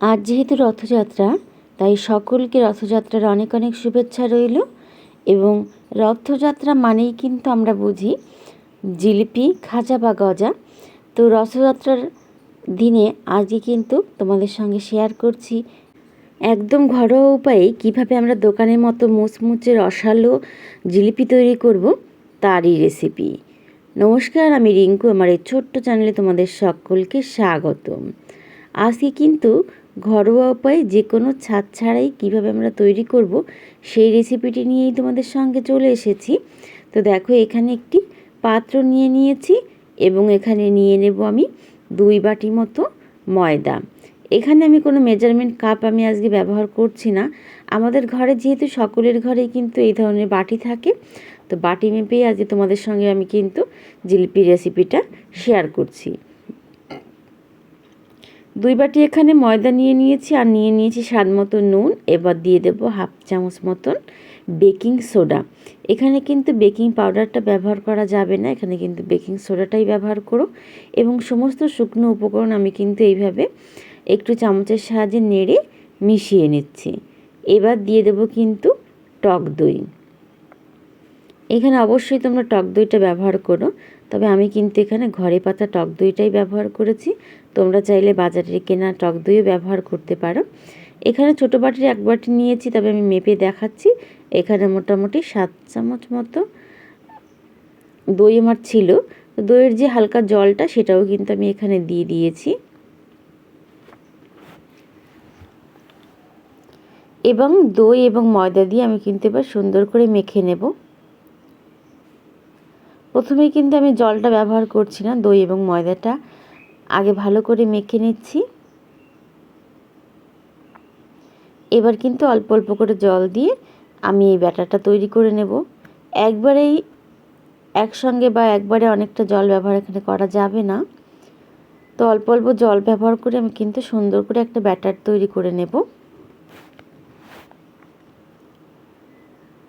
আজ যেহেতু রথযাত্রা, তাই সকলকে রথযাত্রার অনেক অনেক শুভেচ্ছা রইল এবং রথযাত্রা মানেই কিন্তু আমরা বুঝি জিলিপি, খাজা বা গজা। তো রথযাত্রার দিনে আজকে কিন্তু তোমাদের সঙ্গে শেয়ার করছি একদম ঘরোয়া উপায়ে কীভাবে আমরা দোকানের মতো মুচমুচে রসালো জিলিপি তৈরি করব তারই রেসিপি নমস্কার, আমি রিঙ্কু, আমার এই ছোট্ট চ্যানেলে তোমাদের সকলকে স্বাগতম। আজকে কিন্তু ঘরোয়া উপায়ে যে কোনো ছাদ ছাড়াই কীভাবে আমরা তৈরি করব, সেই রেসিপিটি নিয়েই তোমাদের সঙ্গে চলে এসেছি। তো দেখো, এখানে একটি পাত্র নিয়ে নিয়েছি এবং এখানে নিয়ে নেব আমি দুই বাটি মতো ময়দা। এখানে আমি কোনো মেজারমেন্ট কাপ আমি আজকে ব্যবহার করছি না। আমাদের ঘরে যেহেতু সকলের ঘরেই কিন্তু এই ধরনের বাটি থাকে, তো বাটি মেপেই আজকে তোমাদের সঙ্গে আমি কিন্তু জিলিপি রেসিপিটা শেয়ার করছি। দুই বাটি এখানে ময়দা নিয়ে নিয়েছি আর নিয়ে নিয়েছি স্বাদ মতো নুন। এবার দিয়ে দেবো হাফ চামচ মতন বেকিং সোডা। এখানে কিন্তু বেকিং পাউডারটা ব্যবহার করা যাবে না। এখানে কিন্তু বেকিং সোডাটাই ব্যবহার করো। এবং সমস্ত শুকনো উপকরণ আমি কিন্তু এইভাবে একটু চামচের সাহায্যে নেড়ে মিশিয়ে নিচ্ছি। এবার দিয়ে দেবো কিন্তু টক দই। এখানে অবশ্যই তোমরা টক দইটা ব্যবহার করো, তবে আমি কিন্তু এখানে ঘরে পাতা টক দইটাই ব্যবহার করেছি। তোমরা চাইলে বাজারে কেনা টক দইও ব্যবহার করতে পারো। এখানে ছোটো বাটির এক বাটি নিয়েছি, তবে আমি মেপে দেখাচ্ছি। এখানে মোটামুটি সাত চামচ মতো দই আমার ছিল। দইয়ের যে হালকা জলটা, সেটাও কিন্তু আমি এখানে দিয়ে দিয়েছি। এবং দই এবং ময়দা দিয়ে আমি কিন্তু এবার সুন্দর করে মেখে নেব। প্রথমেই কিন্তু আমি জলটা ব্যবহার করছি না, দই এবং ময়দাটা। আগে ভালো করে মেখে নিচ্ছি। এবার কিন্তু অল্প অল্প করে জল দিয়ে আমি এই ব্যাটারটা তৈরি করে নেব। একবারেই একসঙ্গে বা একবারে অনেকটা জল ব্যবহার এখানে করা যাবে না। তো অল্প অল্প জল ব্যবহার করে আমি কিন্তু সুন্দর করে একটা ব্যাটার তৈরি করে নেব।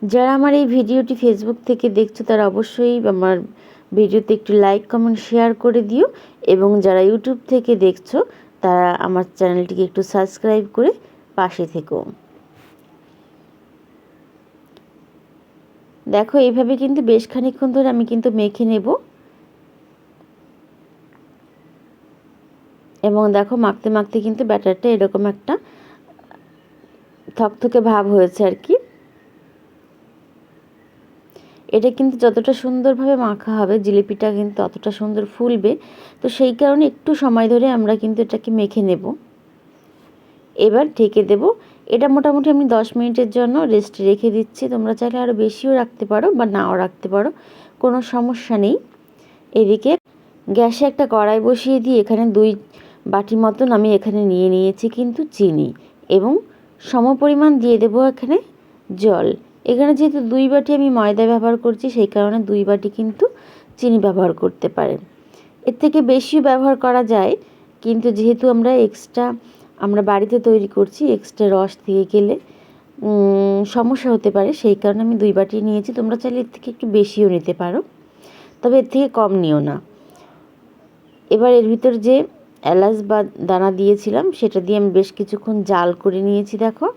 যারা আমার এই ভিডিওটি ফেসবুক থেকে দেখছ, তারা অবশ্যই আমার ভিডিওতে একটু লাইক কমেন্ট শেয়ার করে দিও। এবং যারা ইউটিউব থেকে দেখছ, তারা আমার চ্যানেলটিকে একটু সাবস্ক্রাইব করে পাশে থেকো। দেখো, এইভাবে কিন্তু বেশ খানিক্ষণ ধরে আমি কিন্তু মেখে নেব। এবং দেখো, মাখতে মাখতে কিন্তু ব্যাটারটা এরকম একটা থকথকে ভাব হয়েছে আর কি। এটা কিন্তু যতটা সুন্দরভাবে মাখা হবে, জিলিপিটা কিন্তু অতটা সুন্দর ফুলবে। তো সেই কারণে একটু সময় ধরে আমরা কিন্তু এটাকে মেখে নেব। এবার ঢেকে দেব। এটা মোটামুটি আমি দশ মিনিটের জন্য রেস্টে রেখে দিচ্ছি। তোমরা চাইলে আরও বেশিও রাখতে পারো বা নাও রাখতে পারো। কোনো সমস্যা নেই। এদিকে গ্যাসে একটা কড়াই বসিয়ে দিয়ে এখানে দুই বাটি মতন আমি এখানে নিয়ে নিয়েছি কিন্তু চিনি এবং সমপরিমাণ দিয়ে দেব এখানে জল। এখানে যেহেতু দুই বাটি আমি ময়দা ব্যবহার করছি, সেই কারণে দুই বাটি কিন্তু চিনি ব্যবহার করতে পারেন। এর থেকে বেশিও ব্যবহার করা যায়, কিন্তু যেহেতু আমরা এক্সট্রা আমরা বাড়িতে তৈরি করছি এক্সট্রা রস দিয়ে গেলে সমস্যা হতে পারে, সেই কারণে আমি দুই বাটি নিয়েছি। তোমরা চাইলে এর থেকে একটু বেশিও নিতে পারো, তবে এর থেকে কম নিও না। এবার এর ভিতর যে এলাচ বা দানা দিয়েছিলাম, সেটা দিয়ে আমি বেশ কিছুক্ষণ জাল করে নিয়েছি, দেখো।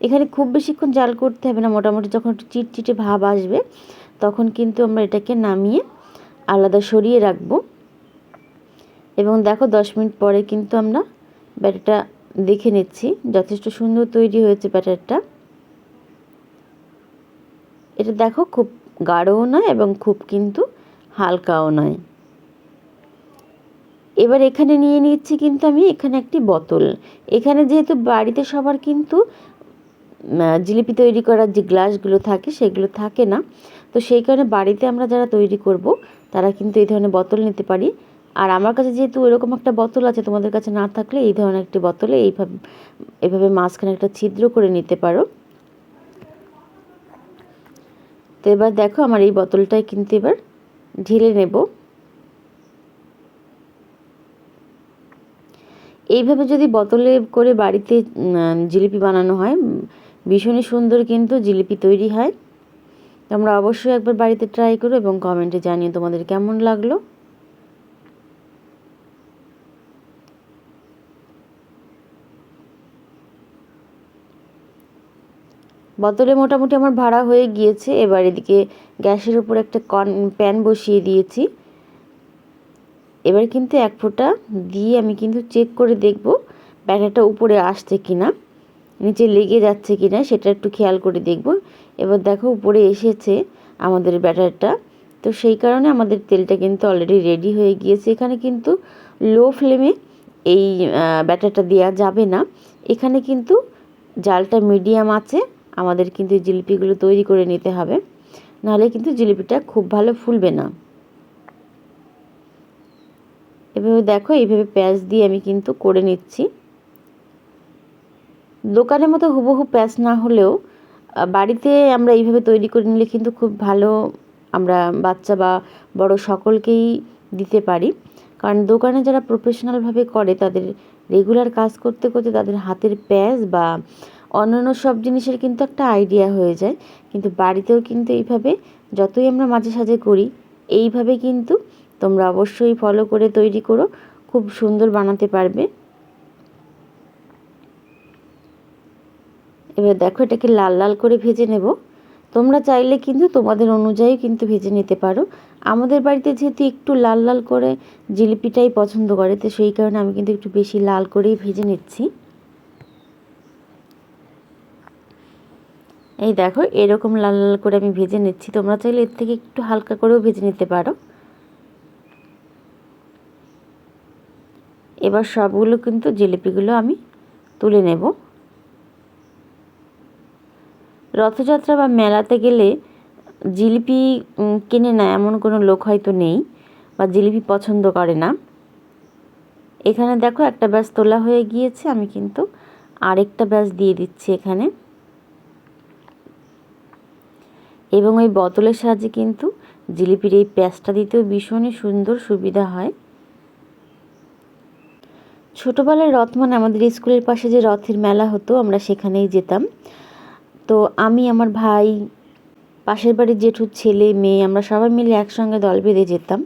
এখানে খুব বেশিক্ষণ জাল করতে হবে না, মোটামুটি যখন একটু চিটচিটে ভাব আসবে, তখন কিন্তু আমরা এটাকে নামিয়ে আলাদা সরিয়ে রাখব। এবং দেখো দশ মিনিট পরে কিন্তু আমরা ব্যাটারটা দেখে নিচ্ছি, যথেষ্ট সুন্দর তৈরি হয়েছে ব্যাটারটা। এটা দেখো খুব গাঢ়ও নয় এবং খুব কিন্তু হালকাও নয়। এবার এখানে নিয়ে নিচ্ছি কিন্তু আমি এখানে একটি বোতল। এখানে যেহেতু বাড়িতে সবার কিন্তু জিলিপি তৈরি করার যে গ্লাসগুলো থাকে সেগুলো থাকে না। তো সেই কারণে বাড়িতে আমরা যারা তৈরি করব, তারা কিন্তু এই ধরনের বোতল নিতে পারি। আর আমার কাছে যেহেতু এরকম একটা বোতল আছে, তোমাদের কাছে না থাকলে এই ধরনের একটি বোতলে এইভাবে, এভাবে মাঝখানে একটা ছিদ্র করে নিতে পারো। তো এবার দেখো আমার এই বোতলটাই কিন্তু এবার ঢেলে নেব। এইভাবে যদি বোতলে করে বাড়িতে জিলিপি বানানো হয় ভীষণই সুন্দর কিন্তু জিলিপি তৈরি হয়। তোমরা অবশ্যই একবার বাড়িতে ট্রাই করো এবং কমেন্টে জানিও তোমাদের কেমন লাগল। বোতলে মোটামুটি আমার ভাড়া হয়ে গিয়েছে, এবার এদিকে গ্যাসের উপর একটা কন প্যান বসিয়ে দিয়েছি। এবার কিন্তু এক ফোঁটা দিয়ে আমি কিন্তু চেক করে দেখব ব্যাটারটা উপরে আসছে কিনা। না নিচে লেগে যাচ্ছে কি না সেটা একটু খেয়াল করে দেখব। এবার দেখো উপরে এসেছে আমাদের ব্যাটারটা। তো সেই কারণে আমাদের তেলটা কিন্তু অলরেডি রেডি হয়ে গিয়েছে। এখানে কিন্তু লো ফ্লেমে এই ব্যাটারটা দেওয়া যাবে না। এখানে কিন্তু জালটা মিডিয়াম আছে। আমাদের কিন্তু জিলিপিগুলো তৈরি করে নিতে হবে। নাহলে কিন্তু জিলিপিটা খুব ভালো ফুলবে না। এভাবে দেখো, এইভাবে পেঁয়াজ দিয়ে আমি কিন্তু করে নিচ্ছি। দোকানের মতো হুবহু প্যাঁচ না হলেও বাড়িতে আমরা এইভাবে তৈরি করে নিলে কিন্তু খুব ভালো আমরা বাচ্চা বা বড় সকলকেই দিতে পারি। কারণ দোকানে যারা প্রফেশনালভাবে করে, তাদের রেগুলার কাজ করতে করতে তাদের হাতের প্যাঁচ বা অন্যান্য সব জিনিসের কিন্তু একটা আইডিয়া হয়ে যায়। কিন্তু বাড়িতেও কিন্তু এইভাবে যতই আমরা মাঝে সাঝে করি, এইভাবে কিন্তু তোমরা অবশ্যই ফলো করে তৈরি করো। খুব সুন্দর বানাতে পারবে। এবার দেখো এটাকে লাল লাল করে ভেজে নেব। তোমরা চাইলে কিন্তু তোমাদের অনুযায়ী কিন্তু ভেজে নিতে পারো। আমাদের বাড়িতে যেহেতু একটু লাল লাল করে জিলিপিটাই পছন্দ করে, তো সেই কারণে আমি কিন্তু একটু বেশি লাল করেই ভেজে নিচ্ছি। এই দেখো এরকম লাল লাল করে আমি ভেজে নিচ্ছি। তোমরা চাইলে এর থেকে একটু হালকা করেও ভেজে নিতে পারো। এবার সবগুলো কিন্তু জিলিপিগুলো আমি তুলে নেব। রথযাত্রা বা মেলাতে গেলে জিলিপি কিনে না এমন কোনো লোক হয়তো নেই বা জিলিপি পছন্দ করে না। এখানে দেখো একটা ব্যাস তোলা হয়ে গিয়েছে, আমি কিন্তু আরেকটা ব্যাস দিয়ে দিচ্ছি এখানে। এবং ওই বোতলের সাহায্যে কিন্তু জিলিপির এই প্যাঁচটা দিতেও ভীষণই সুন্দর সুবিধা হয়। ছোটোবেলায় রথ মানে আমাদের স্কুলের পাশে যে রথের মেলা হতো, আমরা সেখানেই যেতাম। তো আমি, আমার ভাই, পাশের বাড়ির জেঠুর ছেলে, মেয়ে, আমরা সবাই মিলে একসঙ্গে দল বেঁধে যেতাম।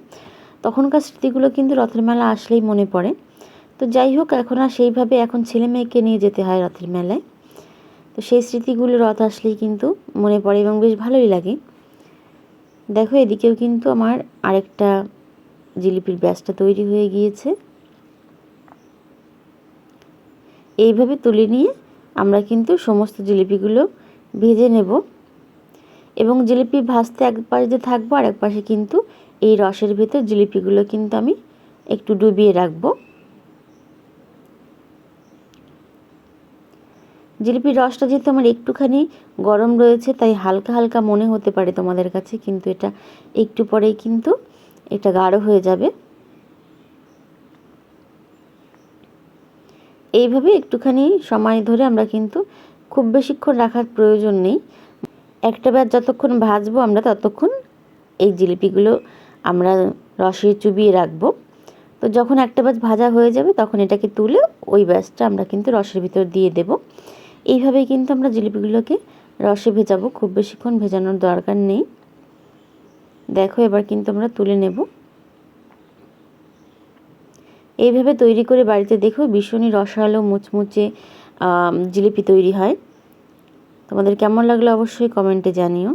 তখনকার স্মৃতিগুলো কিন্তু রথের মেলা আসলেই মনে পড়ে। তো যাই হোক, এখন আর সেইভাবে এখন ছেলে মেয়েকে নিয়ে যেতে হয় রথের মেলায়। তো সেই স্মৃতিগুলো রথ আসলেই কিন্তু মনে পড়ে এবং বেশ ভালোই লাগে। দেখো, এদিকেও কিন্তু আমার আরেকটা জিলিপির ব্যাসটা তৈরি হয়ে গিয়েছে। এইভাবে তুলে নিয়ে আমরা কিন্তু সমস্ত জিলিপিগুলো ভেজে নেব। এবং জিলিপি ভাজতে এক পাশে যে থাকব আর এক পাশে কিন্তু এই রসের ভেতর জিলিপিগুলো কিন্তু আমি একটু ডুবিয়ে রাখব। জিলিপির রসটা যেহেতু আমার একটুখানি গরম রয়েছে, তাই হালকা হালকা মনে হতে পারে তোমাদের কাছে, কিন্তু এটা একটু পরেই কিন্তু এটা গাঢ় হয়ে যাবে। এইভাবে একটুখানি সময় ধরে আমরা কিন্তু খুব বেশিক্ষণ রাখার প্রয়োজন নেই। একটা ব্যাচ যতক্ষণ ভাজবো আমরা ততক্ষণ এই জিলিপিগুলো আমরা রসে চুবিয়ে রাখব। তো যখন একটা ব্যাচ ভাজা হয়ে যাবে তখন এটাকে তুলে ওই ব্যাচটা আমরা কিন্তু রসের ভিতর দিয়ে দেব। এইভাবেই কিন্তু আমরা জিলিপিগুলোকে রসে ভেজাবো, খুব বেশিক্ষণ ভেজানোর দরকার নেই। দেখো এবার কিন্তু আমরা তুলে নেব। এইভাবে তৈরি করে বাড়িতে দেখো ভীষণই রসালো, মুচমুচে জিলিপি তৈরি হয়। তোমাদের কেমন লাগল অবশ্যই কমেন্টে জানিও।